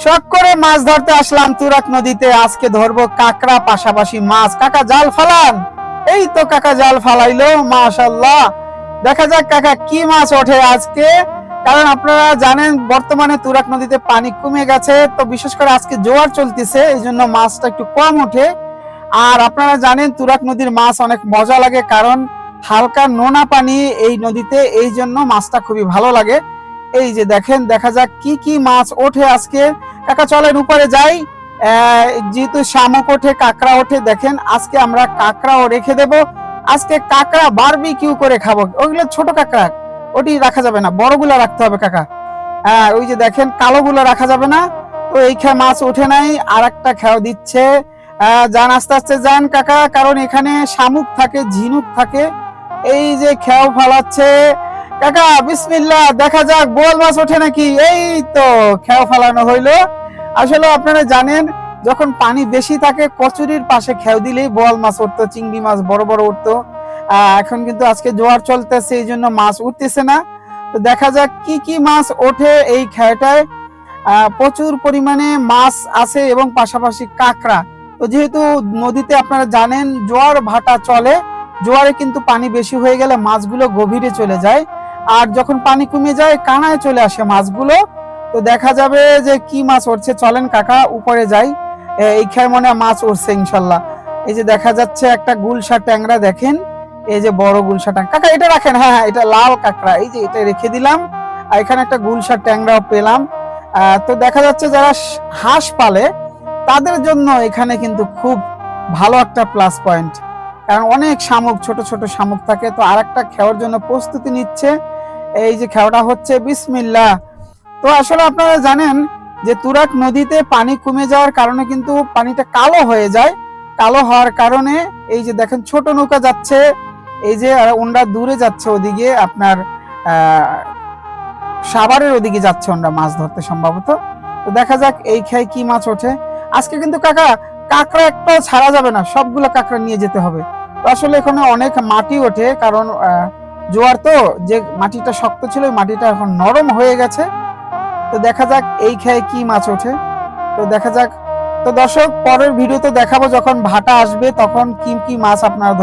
শখ করে মাছ ধরতে আসলাম তুরাক নদীতে। আজকে ধরবো কাকড়া, পাশাপাশি মাছ। কাকা জাল ফালান। এই তো কাকা জাল ফালাইলো মাশাল্লাহ দেখা যাক কাকা কি মাছ ওঠে আজকে। কারণ আপনারা জানেন, বর্তমানে তুরাক নদীতে পানি কমে গেছে। তো বিশেষ করে আজকে জোয়ার চলতেছে, এই জন্য মাছটা একটু কম ওঠে। আর আপনারা জানেন, তুরাক নদীর মাছ অনেক মজা লাগে, কারণ হালকা নোনা পানি এই নদীতে, এই জন্য মাছটা খুবই ভালো লাগে। এই যে দেখেন, দেখা যাক কি কি মাছ ওঠে আজকে। কাকা, চলেন উপরে যাই। যেহেতু শামুক ওঠে, কাঁকড়া ওঠে, দেখেন, আজকে আমরা কাঁকড়াও রেখে দেব। আজকে কাঁকড়া বারবি কিউ করে খাব। ওইগুলো ছোট কাঁকড়া, ওটি রাখা যাবে না, বড়গুলো রাখতে হবে কাকা। হ্যাঁ ওই যে দেখেন, কালোগুলো রাখা যাবে না। তো এই খেয়া মাছ ওঠে নাই আর একটা খেয়াও দিচ্ছে। যান, আস্তে আস্তে যান কাকা, কারণ এখানে শামুক থাকে, ঝিনুক থাকে। এই যে খেয়াও ফালাচ্ছে কাকা, বিসমিল্লাহ, দেখা যাক, বোয়াল মাছ ওঠে নাকি? এই তো খেয়াও ফালানো হইল। আসলে আপনারা জানেন, যখন পানি বেশি থাকে, কচুরির পাশে খেয়াও দিলেই বোয়াল মাছ উঠতো, চিংড়ি মাছ বড় বড় উঠতো। এখন কিন্তু আজকে জোয়ার চলতেছে, এই জন্য মাছ উঠতেছে না। তো দেখা যাক কি কি মাছ ওঠে এই খেয়াটায় প্রচুর পরিমাণে মাছ আছে এবং পাশাপাশি কাঁকড়া। তো যেহেতু নদীতে আপনারা জানেন, জোয়ার ভাটা চলে, জোয়ারে কিন্তু পানি বেশি হয়ে গেলে মাছগুলো গভীরে চলে যায়। আর যখন পানি কমে যায় কানায় চলে আসে মাছগুলো। তো দেখা যাবে যে কি মাছ উঠছে চলেন কাকা উপরে যাই। এ, এই খেয়ে মনে হয় মাছ উঠছে ইনশাল্লাহ। এই যে দেখা যাচ্ছে একটা গুলশা ট্যাংরা দেখেন। এই যে বড় গুলশা ট্যাং কাকা এটা রাখেন। হ্যাঁ হ্যাঁ এটা লাল কাঁকড়া। এই যে এটা রেখে দিলাম। আর এখানে একটা গুলশা ট্যাংরাও পেলাম। তো দেখা যাচ্ছে যারা হাঁস পালে তাদের জন্য এখানে কিন্তু খুব ভালো একটা প্লাস পয়েন্ট কারণ অনেক শামুক ছোট ছোট শামুক থাকে। তো আর একটা খাওয়ার জন্য প্রস্তুতি নিচ্ছে। এই যে খাওয়াটা হচ্ছে বিসমিল্লা তো আসলে আপনারা জানেন যে তুরাক নদীতে পানি কমে যাওয়ার কারণে কিন্তু পানিটা কালো হয়ে যায়। কালো হওয়ার কারণে এই যে দেখেন, ছোট নৌকা যাচ্ছে, এই যে ওনরা দূরে যাচ্ছে ওদিকে, আপনার সাভারের ওদিকে যাচ্ছে ওনরা মাছ ধরতে সম্ভবত। তো দেখা যাক এই খেয়ে কি মাছ ওঠে। আজকে কিন্তু কাকা, কাঁকড়া একটাও ছাড়া যাবে না, সবগুলো কাঁকড়া নিয়ে যেতে হবে। তো আসলে এখানে অনেক মাটি ওঠে, কারণ জোয়ার তো, যে মাটিটা শক্ত ছিল মাটিটা এখন নরম হয়ে গেছে। তো দেখা যাক এই খেয়ে কি মাছ ওঠে। তো দেখা যাক। তো দর্শক, পরের ভিডিওতে দেখাবো যখন ভাটা আসবে, তখন কি কি মাছ আপনারা।